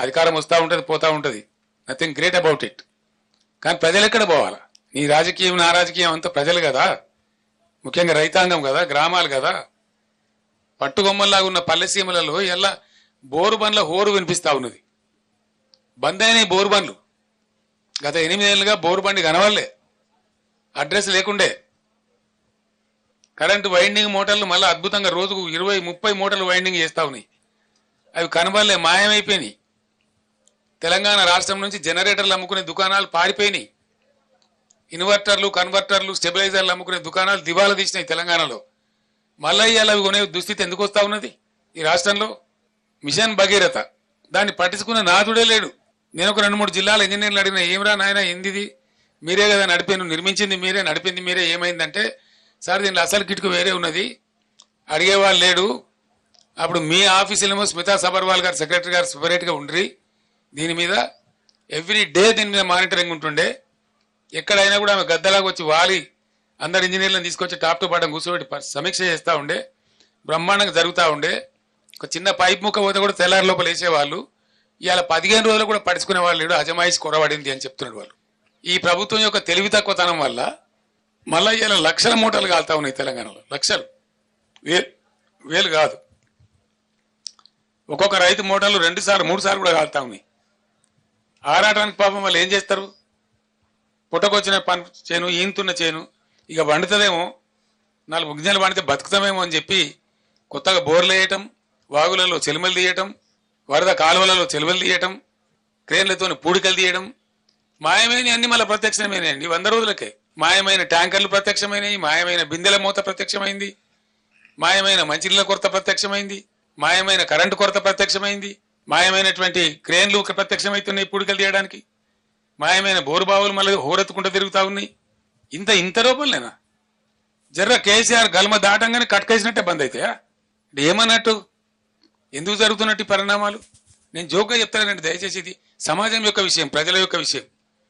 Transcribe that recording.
అధికారం వస్తూ ఉంటుంది పోతూ ఉంటుంది. నథింగ్ గ్రేట్ అబౌట్ ఇట్ కానీ ప్రజలు ఎక్కడ పోవాలా? నీ రాజకీయం నా రాజకీయం అంతా ప్రజలు కదా. ముఖ్యంగా రైతాంగం కదా గ్రామాలు కదా. పట్టుగొమ్మల్లాగా ఉన్న పల్లెసీమలలో ఎలా బోరు బండ్ల హోరు వినిపిస్తూ ఉన్నది. బంద్ అయినాయి బోరు బండ్లు. గత ఎనిమిదేళ్ళుగా బోరు బండి కనవల్లే అడ్రస్ లేకుండే. కరెంటు వైండింగ్ మోటార్లు మళ్ళీ అద్భుతంగా రోజుకు ఇరవై ముప్పై మోటార్లు వైండింగ్ చేస్తా ఉన్నాయి. అవి కనబడలే మాయమైపోయినాయి. తెలంగాణ రాష్ట్రం నుంచి జనరేటర్లు అమ్ముకునే దుకాణాలు పారిపోయినాయి. ఇన్వర్టర్లు కన్వర్టర్లు స్టెబిలైజర్లు అమ్ముకునే దుకాణాలు దివాలా తీసినాయి తెలంగాణలో. మళ్ళీ ఇవాళ అవి కొనే దుస్థితి ఎందుకు వస్తా ఉన్నది? ఈ రాష్ట్రంలో మిషన్ భగీరథ. దాన్ని పట్టించుకునే నాథుడే లేడు. నేను ఒక రెండు మూడు జిల్లాల ఇంజనీర్లు అడిగిన ఏమిరా నాయన ఏందిది? మీరే కదా నడిపాను నిర్మించింది మీరే నడిపింది మీరే ఏమైందంటే సార్ దీనిలో అసలు కిటుకు వేరే ఉన్నది. అడిగేవాళ్ళు లేడు. అప్పుడు మీ ఆఫీసులేమో స్మితా సబర్వాల్ గారు సెక్రటరీ గారు సపరేట్గా ఉండ్రి. దీని మీద ఎవ్రీ డే దీని మీద మానిటరింగ్ ఉంటుండే. ఎక్కడైనా కూడా ఆమె గద్దలాగా వచ్చి వాలి అందరు ఇంజనీర్లను తీసుకొచ్చి టాప్ టు బాటం కూర్చోబెట్టి సమీక్ష చేస్తూ ఉండే. బ్రహ్మాండంగా జరుగుతూ ఉండే. ఒక చిన్న పైప్ ముక్క పోతే కూడా తెల్లారి లోపల వేసేవాళ్ళు ఇవాళ పదిహేను రోజులు కూడా పడుచుకునే వాళ్ళు లేడు. అజమాయిషి కొరబడింది అని చెప్తున్నాడు వాళ్ళు. ఈ ప్రభుత్వం యొక్క తెలివి తక్కువతనం వల్ల మళ్ళీ ఇలా లక్షల మూటలు కాలుతా ఉన్నాయి తెలంగాణలో. లక్షలు. వేలు వేలు కాదు. ఒక్కొక్క రైతు మూటలు రెండు సార్లు మూడు సార్లు కూడా కాలుతా ఉన్నాయి. ఆరాటానికి పాపం వాళ్ళు ఏం చేస్తారు? పుట్టకొచ్చిన పని చేను ఈంతున్న చేను ఇక వండుతుందేమో నాలుగు గిన్నెలు వండితే బతుకుతామేమో అని చెప్పి కొత్తగా బోర్లు వేయటం వాగులలో చెలుమలు తీయటం వరద కాలువలలో చెలువలు తీయటం క్రేన్లతో పూడికలు తీయడం మాయమైన అన్ని మళ్ళీ ప్రత్యక్షమైనాయండి వంద రోజులకే మాయమైన ట్యాంకర్లు ప్రత్యక్షమైనవి మాయమైన బిందెల మూత ప్రత్యక్షమైంది మాయమైన మంచినీళ్ళ కొరత ప్రత్యక్షమైంది మాయమైన కరెంటు కొరత ప్రత్యక్షమైంది మాయమైనటువంటి క్రేన్లు ప్రత్యక్షమవుతున్నాయి పూడికలు తీయడానికి. మాయమైన బోరుబావులు మళ్ళీ హోరెత్తుకుంటూ తిరుగుతూ ఉన్నాయి. ఇంత ఇంత రూపంలేనా? జర్ర కేసీఆర్ గల్మ దాటంగానే కట్కేసినట్టే బంద్ అవుతాయా ఏమన్నట్టు? ఎందుకు జరుగుతున్నట్టు పరిణామాలు? నేను జోక్గా చెప్తానండి దయచేసి ఇది సమాజం యొక్క విషయం ప్రజల యొక్క విషయం.